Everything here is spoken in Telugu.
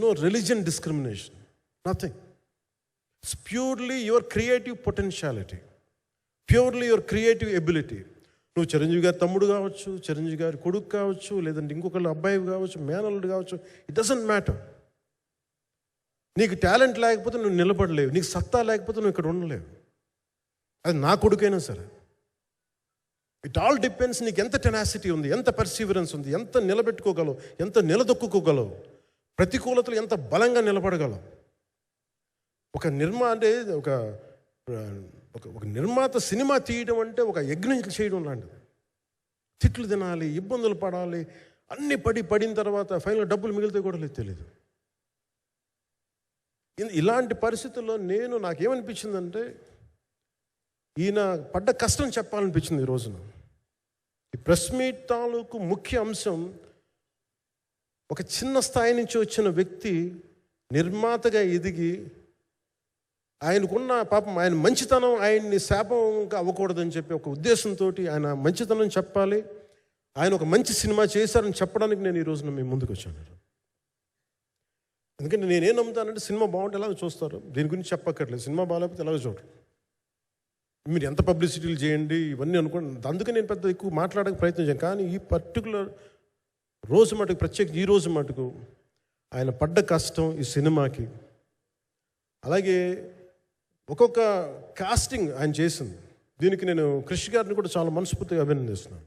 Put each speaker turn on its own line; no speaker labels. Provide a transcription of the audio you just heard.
No religion discrimination nothing it's purely your creative potentiality purely your creative ability నువ్వు చిరంజీవి గారి తమ్ముడు కావచ్చు చిరంజీవి గారి కొడుకు కావచ్చు లేదంటే ఇంకొకళ్ళు అబ్బాయి కావచ్చు మేనల్లుడు కావచ్చు ఇట్ డజంట్ మ్యాటర్ నీకు టాలెంట్ లేకపోతే నువ్వు నిలబడలేవు. నీకు సత్తా లేకపోతే నువ్వు ఇక్కడ ఉండలేవు. అది నా కొడుకైనా సరే. ఇట్ ఆల్ డిపెండ్స్ నీకు ఎంత టెనాసిటీ ఉంది ఎంత పర్సీవరెన్స్ ఉంది ఎంత నిలబెట్టుకోగలవు ఎంత నిలదొక్కుకోగలవు. ప్రతికూలతలు ఎంత బలంగా నిలబడగలం? ఒక నిర్మా అంటే ఒక ఒక నిర్మాత సినిమా తీయడం అంటే ఒక యజ్ఞం చేయడం లాంటిది. తిట్లు తినాలి ఇబ్బందులు పడాలి అన్ని పడి పడిన తర్వాత ఫైనల్ డబ్బులు మిగిలితే కూడా లేదు తెలియదు ఇలాంటి పరిస్థితుల్లో నేను నాకేమనిపించిందంటే ఈయన పడ్డ కష్టం చెప్పాలనిపించింది ఈ రోజున. ఈ ప్రెస్ మీట్ తాలూకు ముఖ్య అంశం ఒక చిన్న స్థాయి నుంచి వచ్చిన వ్యక్తి నిర్మాతగా ఎదిగి ఆయనకున్న పాపం ఆయన మంచితనం ఆయన్ని శాపంగా అవ్వకూడదని చెప్పి ఒక ఉద్దేశంతో ఆయన మంచితనం చెప్పాలి. ఆయన ఒక మంచి సినిమా చేశారని చెప్పడానికి నేను ఈ రోజున మీ ముందుకు వచ్చాను. ఎందుకంటే నేనేం నమ్ముతానంటే సినిమా బాగుంటే ఎలాగో చూస్తారు. దీని గురించి చెప్పక్కర్లేదు. సినిమా బాగాలేకపోతే ఎలాగో చూడరు. మీరు ఎంత పబ్లిసిటీలు చేయండి ఇవన్నీ అనుకోండి. అందుకే నేను పెద్ద ఎక్కువ మాట్లాడక ప్రయత్నం చేయను కానీ ఈ పర్టికులర్ రోజు మటుకు ప్రత్యేక ఈ రోజు మటుకు ఆయన పడ్డ కష్టం ఈ సినిమాకి. అలాగే ఒక్కొక్క కాస్టింగ్ ఆయన చేసింది. దీనికి నేను కృషి గారిని కూడా చాలా మనస్ఫూర్తిగా అభినందిస్తున్నాను.